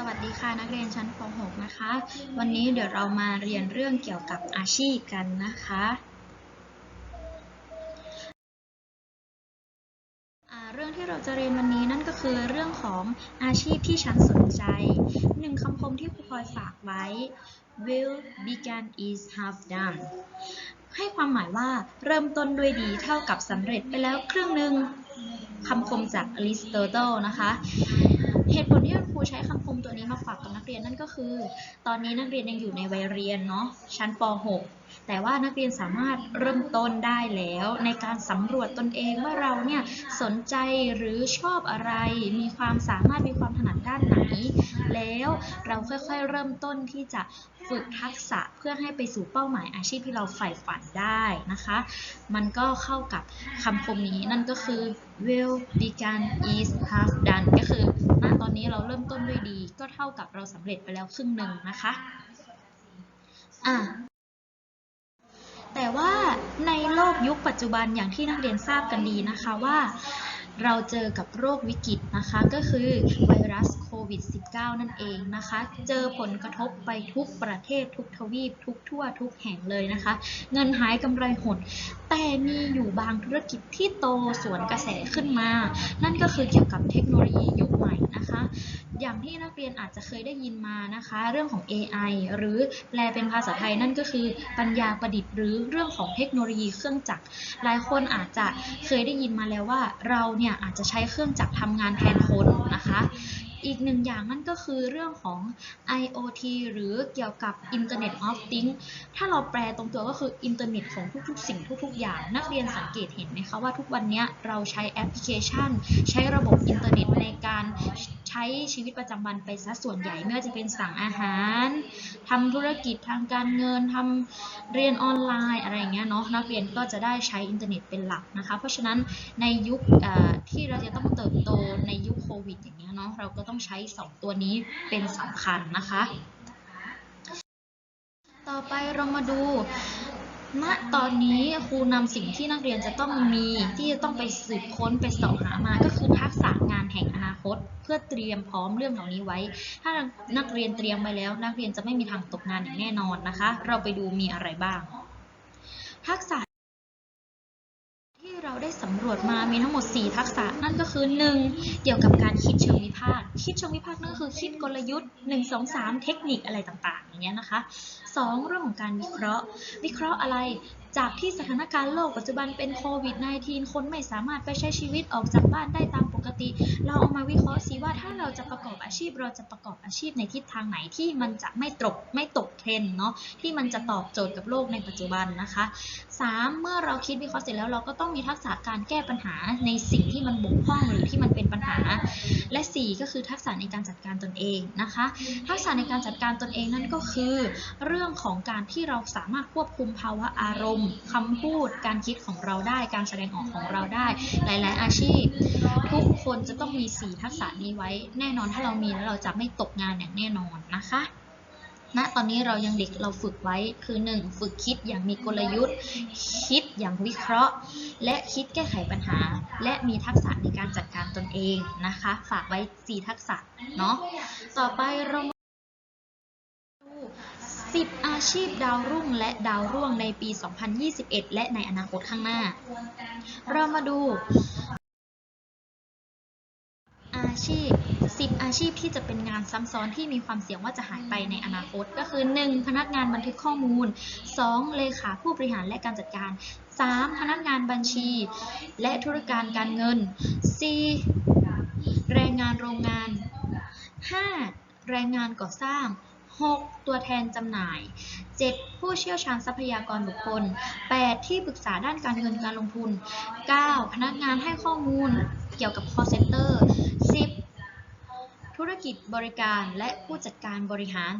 สวัสดีค่ะนักเรียนชั้นป .6 นะคะ วันนี้เดี๋ยวเรามาเรียนเรื่องเกี่ยวกับอาชีพกันนะคะเรื่องที่เราจะเรียนวันนี้นั่นก็คือเรื่องของอาชีพที่ฉันสนใจหนึ่งคำคมที่ครูพลอยฝากไว้ will begin is half done ให้ความหมายว่าเริ่มต้นด้วยดีเท่ากับสำเร็จไปแล้วครึ่งหนึ่งคำคมจากอริสโตเติลนะคะ เหตุผลที่คุณครูใช้คำคมตัวนี้มาฝากกับนักเรียนนั่นก็คือ ตอนนี้นักเรียนยังอยู่ในวัยเรียนเนาะชั้นป .6 แต่ว่านักเรียนสามารถเริ่มต้นได้แล้ว ในการสำรวจตนเองว่าเราเนี่ยสนใจหรือชอบอะไร มีความสามารถมีความถนัดด้านไหน แล้วเราค่อยๆเริ่มต้นที่จะฝึกทักษะเพื่อให้ไปสู่เป้าหมายอาชีพที่เราใฝ่ฝันได้นะคะ มันก็เข้ากับคำคมนี้นั่นก็คือ will begin is half done ก็คือณตอนนี้เราเริ่มต้นด้วยดี ก็เท่ากับเราสำเร็จไปแล้วครึ่งหนึ่งนะคะ อะ แต่ว่าในโลกยุคปัจจุบันอย่างที่นักเรียนทราบกันดีนะคะว่าเราเจอกับโรควิกฤตนะคะก็คือไวรัสโควิด -19 นั่นเองนะคะ เจอผลกระทบไปทุกประเทศทุกทวีป ทุกทั่วทุกแห่งเลยนะคะ เงินหายกำไรหด แต่มีอยู่บางธุรกิจที่โตสวนกระแสขึ้นมา นั่นก็คือเกี่ยวกับเทคโนโลยียุคใหม่นะคะ อย่างที่นักเรียนอาจจะเคยได้ยินมานะคะ เรื่องของ AI หรือแปลเป็นภาษาไทยนั่นก็คือ ปัญญาประดิษฐ์หรือเรื่องของเทคโนโลยีเครื่องจักร หลายคนอาจจะเคยได้ยินมาแล้วว่า เราเนี่ยอาจจะใช้เครื่องจักรทำงานแทนคนนะคะอีกหนึ่งอย่างนั่นก็คือเรื่องของ IoT หรือเกี่ยวกับ Internet of Things ถ้าเราแปลตรงตัวก็คืออินเทอร์เน็ตของทุกๆ สิ่งทุกๆ อย่าง นักเรียนสังเกตเห็นไหมคะว่าทุกวันนี้เราใช้แอปพลิเคชัน ใช้ระบบอินเทอร์เน็ตในการใช้ชีวิตประจำวันไปซะส่วนใหญ่ไม่ว่าจะเป็นสั่งอาหารทำธุรกิจทางการเงินทำเรียนออนไลน์อะไรอย่างเงี้ยเนาะนักเรียนก็จะได้ใช้อินเทอร์เน็ตเป็นหลักนะคะ เพราะฉะนั้นในยุคที่เราจะต้องเติบโตในยุคโควิดอย่างเงี้ยเนาะเราก็ต้องใช้ 2 ตัวนี้เป็นสำคัญนะคะ ต่อไปเรามาดู ณตอนนี้ครูนำสิ่งที่นักเรียนจะต้องมีที่จะต้องไปสืบค้นไปเสาะหามาก็คือทักษะงานแห่งอนาคต เพื่อเตรียมพร้อมเรื่องเหล่านี้ไว้ ถ้านักเรียนเตรียมไปแล้ว นักเรียนจะไม่มีทางตกงานอย่างแน่นอนนะคะ เราไปดูมีอะไรบ้าง ทักษะ ได้สำรวจมามีทั้งหมด 4 ทักษะนั่นก็คือ 1. เกี่ยวกับการคิดเชิงวิพากษ์คิดเชิงวิพากษ์นั่นก็คือคิดกลยุทธ์ 1 2 3 เทคนิคอะไรต่างๆ อย่างเงี้ยนะคะ 2. เรื่องของการวิเคราะห์ วิเคราะห์อะไร จากที่สถานการณ์โลกปัจจุบันเป็นโควิด -19 คนไม่สามารถไปใช้ชีวิตออกจากบ้านได้ตามปกติ เราเอามาวิเคราะห์ซิว่าถ้าเราจะประกอบอาชีพ เราจะประกอบอาชีพในทิศทางไหนที่มันจะไม่ตกไม่ตกเทรนเนาะที่มันจะตอบโจทย์กับโลกในปัจจุบันนะคะ 3. เมื่อเราคิดวิเคราะห์เสร็จแล้วเราก็ต้องมีทักษะการแก้ปัญหาในสิ่งที่มันบกพร่องหรือที่มันเป็นปัญหา และ 4 ก็คือทักษะในการจัดการตนเองนะคะ ทักษะในการจัดการตนเองนั่นก็คือ เรื่องของการที่เราสามารถควบคุมภาวะอารมณ์คำพูดการคิดของเราได้ การแสดงออกของเราได้ หลาย ๆ อาชีพ ทุกคนจะต้องมี4ทักษะนี้ไว้ แน่นอนถ้าเรามีแล้วเราจะไม่ตกงานอย่างแน่นอนนะคะณตอนนี้เรายังเด็กเราฝึกไว้คือ 1. ฝึกคิดอย่างมีกลยุทธ์ คิดอย่างวิเคราะห์ และคิดแก้ไขปัญหา และมีทักษะในการจัดการตนเองนะคะ ฝากไว้ 4 ทักษะเนาะต่อไปเรามา 10 อาชีพดาวรุ่งและดาวร่วงในปี 2021 และในอนาคตข้างหน้า เรามาดู อาชีพ 10 อาชีพที่จะเป็นงานซ้ำซ้อนที่มีความเสี่ยงว่าจะหายไปในอนาคต ก็คือ 1. พนักงานบันทึกข้อมูล 2. เลขาผู้บริหารและการจัดการ 3. พนักงานบัญชี และธุรการการเงิน 4. แรงงานโรงงาน 5. แรงงานก่อสร้าง 6. ตัวแทนจำหน่าย 7. ผู้เชี่ยวชาญทรัพยากรบุคคล 8. ที่ปรึกษาด้านการเงินการลงทุน 9. พนักงานให้ข้อมูลเกี่ยวกับ call center 10. ธุรกิจบริการและผู้จัดการบริหาร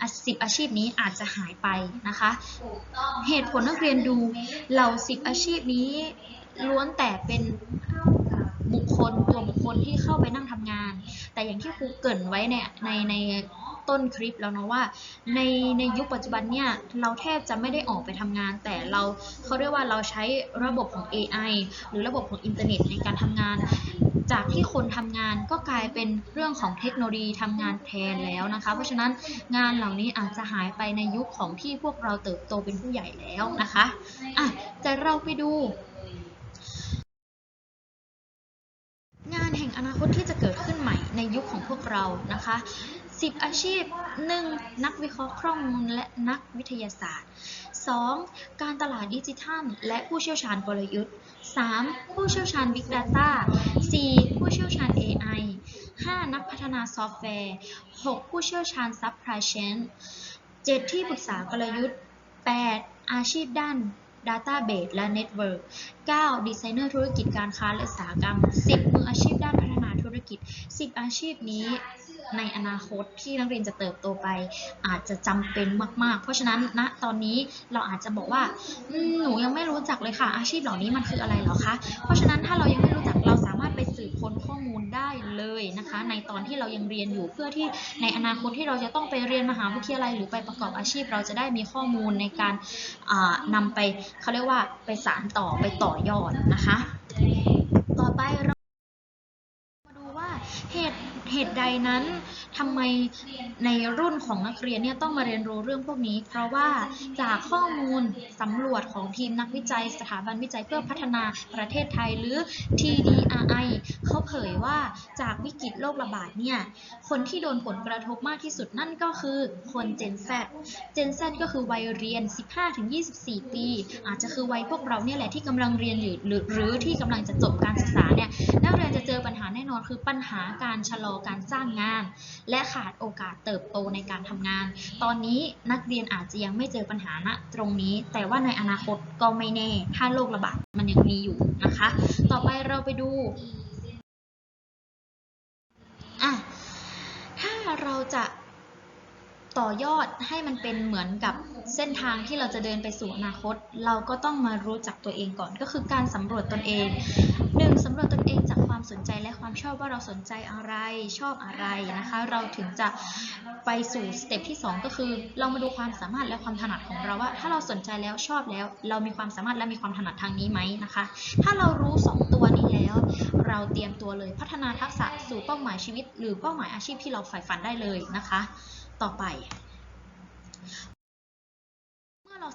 อะ10อาชีพนี้อาจจะหายไปนะคะ เหตุผลนักเรียนดูเหล่า10อาชีพนี้ล้วนแต่เป็นบุคคลตัวบุคคลที่เข้าไปนั่งทำงาน แต่อย่างที่ครูเกริ่นไว้ในในใน ต้นคลิปแล้วเนาะว่า ในในยุคปัจจุบันเนี่ยเราแทบจะไม่ได้ออกไปทำงาน แต่เราเขาเรียกว่าเราใช้ระบบของ AI หรือระบบของอินเทอร์เน็ตในการทำงาน จากที่คนทำงานก็กลายเป็นเรื่องของเทคโนโลยีทำงานแทนแล้วนะคะ เพราะฉะนั้นงานเหล่านี้อาจจะหายไปในยุคของที่พวกเราเติบโตเป็นผู้ใหญ่แล้วนะคะอะแต่เราไปดูงานแห่งอนาคตที่จะเกิดขึ้นใหม่ในยุคของพวกเรานะคะ 10 อาชีพ 1. นักวิเคราะห์ข้อมูลและนักวิทยาศาสตร์ 2. การตลาดดิจิทัล และผู้เชี่ยวชาญกลยุทธ์ 3. ผู้เชี่ยวชาญ Big Data 4. ผู้เชี่ยวชาญ AI 5. นักพัฒนาซอฟต์แวร์ 6. ผู้เชี่ยวชาญ Supply Chain 7. ที่ปรึกษากลยุทธ์ 8. อาชีพด้าน Database และ Network 9. ดีไซเนอร์ธุรกิจการค้าและอุตสาหกรรม 10 มืออาชีพด้านพัฒนา กิจ 10 อาชีพนี้ในอนาคตที่นักเรียนจะเติบโตไป อาจจะจำเป็นมาก ๆ เพราะฉะนั้นณตอนนี้เราอาจจะบอกว่าหนูยังไม่รู้จักเลยค่ะ อาชีพเหล่านี้มันคืออะไรหรอคะ เพราะฉะนั้นถ้าเรายังไม่รู้จักเราสามารถไปสืบค้นข้อมูลได้เลยนะคะ ในตอนที่เรายังเรียนอยู่เพื่อที่ในอนาคตที่เราจะต้องไปเรียนมหาวิทยาลัย หรือไปประกอบอาชีพ เราจะได้มีข้อมูลในการอ่านำไปเขาเรียกว่าไปสานต่อไปต่อยอดนะคะ ต่อไปเรามาดูว่าเหตุเหตุ ใดนั้นทำไมในรุ่นของนักเรียนเนี่ยต้องมาเรียนรู้เรื่องพวกนี้ เพราะว่าจากข้อมูลสำรวจของทีมนักวิจัย สถาบันวิจัยเพื่อพัฒนาประเทศไทยหรือ TDRI เขาเผยว่าจากวิกฤตโรคระบาดเนี่ยคนที่โดนผลกระทบมากที่สุดนั่นก็คือคน Gen Z Gen Z ก็คือวัยเรียน 15-24 ปี อาจจะคือวัยพวกเราเนี่ยแหละที่กำลังเรียนอยู่หรือหรือที่กำลังจะจบการศึกษาเนี่ยนักเรียนจะเจอปัญหาแน่นอนคือปัญหาการชะลอการจ้างงาน และขาดโอกาสเติบโตในการทำงาน ตอนนี้นักเรียนอาจจะยังไม่เจอปัญหาณตรงนี้ แต่ว่าในอนาคตก็ไม่แน่ ถ้าโรคระบาดมันยังมีอยู่นะคะ ต่อไปเราไปดูอะถ้าเราจะต่อยอดให้มันเป็นเหมือนกับเส้นทางที่เราจะเดินไปสู่อนาคต เราก็ต้องมารู้จักตัวเองก่อนก็คือการสำรวจตนเองหนึ่งสำรวจตนเองจากความสนใจและความชอบว่าเราสนใจอะไรชอบอะไรนะคะ เราถึงจะไปสู่สเต็ปที่ 2 ก็คือ เรามาดูความสามารถและความถนัดของเราว่า ถ้าเราสนใจแล้วชอบแล้ว เรามีความสามารถและมีความถนัดทางนี้ไหมนะคะ ถ้าเรารู้ 2 ตัวนี้แล้ว เราเตรียมตัวเลยพัฒนาทักษะสู่เป้าหมายชีวิต หรือเป้าหมายอาชีพที่เราใฝ่ฝันได้เลยนะคะ ต่อไป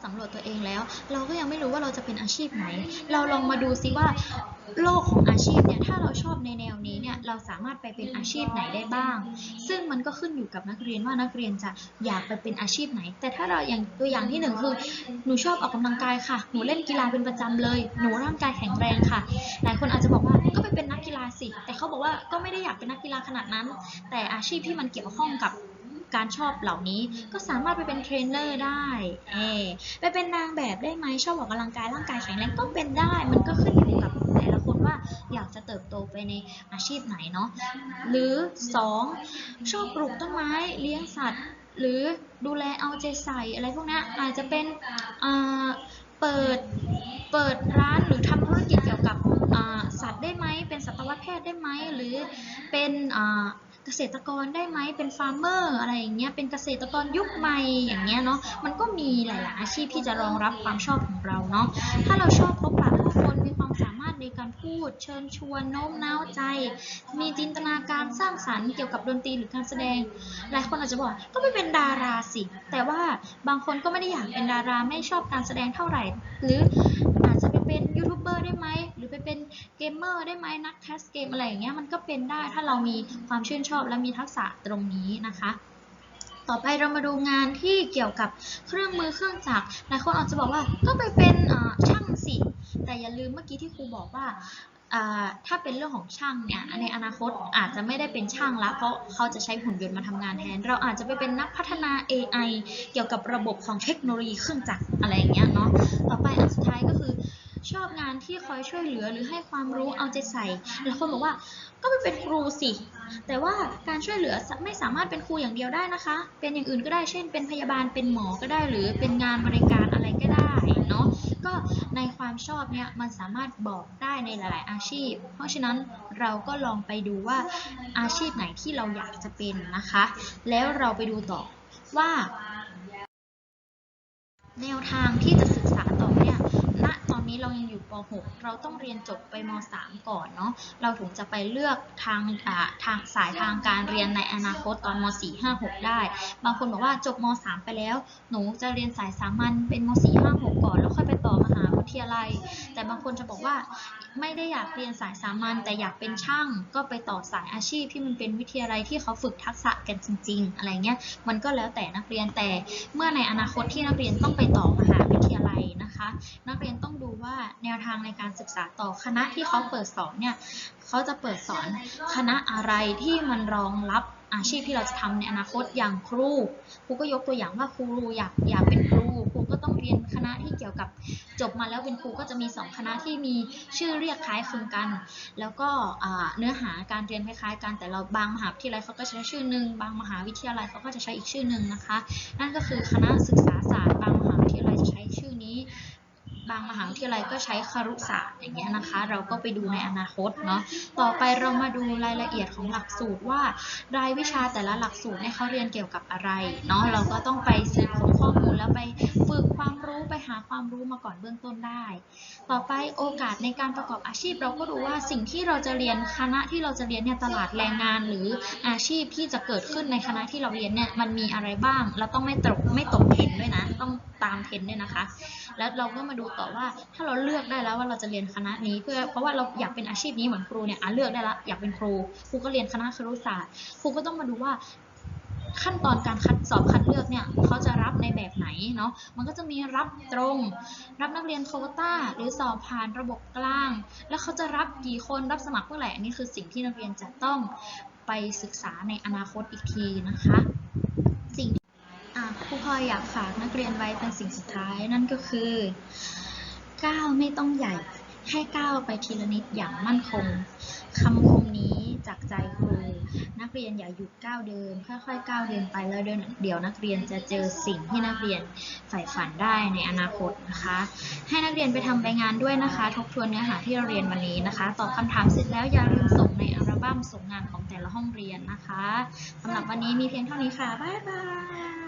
สำรวจตัวเองแล้ว เราก็ยังไม่รู้ว่าเราจะเป็นอาชีพไหน เราลองมาดูซิว่าโลกของอาชีพเนี่ยถ้าเราชอบในแนวนี้เนี่ยเราสามารถไปเป็นอาชีพไหนได้บ้าง ซึ่งมันก็ขึ้นอยู่กับนักเรียนว่านักเรียนจะอยากไปเป็นอาชีพไหน แต่ถ้าเราอย่างตัวอย่างที่หนึ่งคือหนูชอบออกกำลังกายค่ะ หนูเล่นกีฬาเป็นประจำเลย หนูร่างกายแข็งแรงค่ะ หลายคนอาจจะบอกว่าก็ไปเป็นนักกีฬาสิ แต่เขาบอกว่าก็ไม่ได้อยากเป็นนักกีฬาขนาดนั้น แต่อาชีพที่มันเกี่ยวข้องกับ การชอบเหล่านี้ก็สามารถไปเป็นเทรนเนอร์ได้เอไปเป็นนางแบบได้ไหมชอบออกกำลังกายร่างกายแข็งแรงก็เป็นได้ มันก็ขึ้นอยู่กับแต่ละคนว่าอยากจะเติบโตไปในอาชีพไหนเนาะหรือ 2 ชอบปลูกต้นไม้เลี้ยงสัตว์ หรือดูแลเอาใจใส่อะไรพวกนี้อาจจะเป็นเปิดเปิดร้านหรือทำธุรกิจเกี่ยวกับสัตว์ได้ไหมเป็นสัตวแพทย์ได้ไหมหรือเป็น ษตรกรได้ไหมเป็นฟาร์มเมอร์อะไรอย่างเงี้ยเป็นเกษตรกรยุคใหม่อย่างเงี้ยเนาะมันก็มีหลาย ๆ อาชีพที่จะรองรับความชอบของเราเนาะถ้าเราชอบพบปะผู้คนมีความสามารถในการพูด เชิญชวนโน้มน้าวใจ มีจินตนาการสร้างสรรค์เกี่ยวกับดนตรีหรือการแสดงหลายคนอาจจะบอกก็ไม่เป็นดาราสิ แต่ว่าบางคนก็ไม่ได้อยากเป็นดาราไม่ชอบการแสดงเท่าไหร่ หรือ เกมเมอร์ได้ไหมนักแคสเกมอะไรอย่างเงี้ยมันก็เป็นได้ถ้าเรามีความชื่นชอบและมีทักษะตรงนี้นะคะ ต่อไปเรามาดูงานที่เกี่ยวกับเครื่องมือเครื่องจักรหลายคนอาจจะบอกว่าก็ไปเป็นช่างสิ แต่อย่าลืมเมื่อกี้ที่ครูบอกว่าถ้าเป็นเรื่องของช่างเนี่ยในอนาคตอาจจะไม่ได้เป็นช่างแล้วเพราะเขาจะใช้หุ่นยนต์มาทำงานแทน เราอาจจะไปเป็นนักพัฒนา AI เกี่ยวกับระบบของเทคโนโลยีเครื่องจักรอะไรอย่างเงี้ยเนาะต่อไปอันสุดท้ายก็คือ ชอบงานที่คอยช่วยเหลือหรือให้ความรู้เอาใจใส่หลายคนบอกว่าก็ไปเป็นครูสิ แต่ว่าการช่วยเหลือไม่สามารถเป็นครูอย่างเดียวได้นะคะ เป็นอย่างอื่นก็ได้เช่น เป็นพยาบาลเป็นหมอก็ได้ หรือเป็นงานบริการอะไรก็ได้เนาะก็ในความชอบเนี่ยมันสามารถบอกได้ในหลาย ๆ อาชีพ เพราะฉะนั้นเราก็ลองไปดูว่าอาชีพไหนที่เราอยากจะเป็นนะคะ แล้วเราไปดูต่อว่า แนวทางที่จะศึกษา อเนี่ยณตอนอนนี้เรายังอยู่ป .6 เราต้องเรียนจบไปม .3 ก่อนเนาะเราถึงจะไปเลือกทางอ่าทางสายทางการเรียนในอนาคตตอนม .4 5 6 ได้ บางคนบอกว่าจบม .3 ไปแล้ว หนูจะเรียนสายสามัญเป็นม .4 5 6 ก่อน แล้วค่อยไปต่อมหาวิทยาลัย แต่บางคนจะบอกว่าไม่ได้อยากเรียนสายสามัญแต่อยากเป็นช่าง ก็ไปต่อสายอาชีพที่มันเป็นวิทยาลัยที่เขาฝึกทักษะกันจริง ๆ อะไรเงี้ยมันก็แล้วแต่นักเรียนแต่เมื่อในอนาคตที่นักเรียนต้องไปต่อมหาวิทยาลัยนะคะ นักเรียนต้องดูว่าแนวทางในการศึกษาต่อคณะที่เขาเปิดสอนเนี่ยเขาจะเปิดสอนคณะอะไรที่มันรองรับอาชีพที่เราจะทำในอนาคตอย่างครูครูก็ยกตัวอย่างว่าครูอยากอยากเป็นครูครูก็ต้องเรียนคณะที่เกี่ยวกับจบมาแล้วเป็นครูก็จะมีสองคณะที่มีชื่อเรียกคล้ายคลึงกัน แล้วก็เนื้อหาการเรียนคล้ายๆ กันแต่เราบางมหาวิทยาลัยเขาก็จะใช้ชื่อหนึ่งบางมหาวิทยาลัยเขาก็จะใช้อีกชื่อหนึ่งนะคะ นั่นก็คือคณะศึกษาศาสตร์บางมหาวิทยาลัยจะใช้ชื่อนี้ บางมหาวิทยาลัยก็ใช้คารุศาสตร์อย่างเงี้ยนะคะ เราก็ไปดูในอนาคตเนาะต่อไปเรามาดูรายละเอียดของหลักสูตรว่ารายวิชาแต่ละหลักสูตรเนี่ยเขาเรียนเกี่ยวกับอะไรเนาะเราก็ต้องไปสืบค้นข้อมูลแล้วไปฝึกความรู้ไปหาความรู้มาก่อนเบื้องต้นได้ ต่อไปโอกาสในการประกอบอาชีพ เราก็ดูว่าสิ่งที่เราจะเรียนคณะที่เราจะเรียนเนี่ยตลาดแรงงานหรืออาชีพที่จะเกิดขึ้นในคณะที่เราเรียนเนี่ยมันมีอะไรบ้าง เราต้องไม่ตกไม่ตกเทรนด์ด้วยนะต้อง ตามเทรนด์ด้วยนะคะ แล้วเราก็มาดูต่อว่าถ้าเราเลือกได้แล้วว่าเราจะเรียนคณะนี้ เพื่อเพราะว่าเราอยากเป็นอาชีพนี้เหมือนครูเนี่ยอะเลือกได้ละอยากเป็นครูครูก็เรียนคณะครุศาสตร์ครูก็ต้องมาดูว่าขั้นตอนการคัดสอบคัดเลือกเนี่ยเขาจะรับในแบบไหนเนาะมันก็จะมีรับตรง รับนักเรียนโควต้า หรือสอบผ่านระบบกลาง แล้วเขาจะรับกี่คนรับสมัครเมื่อไหร่อันนี้คือสิ่งที่นักเรียนจะต้องไปศึกษาในอนาคตอีกทีนะคะ ครูพลอยอยากฝากนักเรียนไว้เป็นสิ่งสุดท้ายนั่นก็คือก้าวไม่ต้องใหญ่ให้ก้าวไปทีละนิดอย่างมั่นคงคำคมนี้จากใจครู นักเรียนอย่าหยุดก้าวเดิน ค่อยๆก้าวเดินไปแล้วเดี๋ยวนักเรียนจะเจอสิ่งที่นักเรียนใฝ่ฝันได้ในอนาคตนะคะ ให้นักเรียนไปทำใบงานด้วยนะคะ ทบทวนเนื้อหาที่เราเรียนวันนี้นะคะตอบคำถามเสร็จแล้วอย่าลืมส่งในอัลบั้มส่งงานของแต่ละห้องเรียนนะคะสำหรับวันนี้มีเพียงเท่านี้ค่ะบ๊ายบาย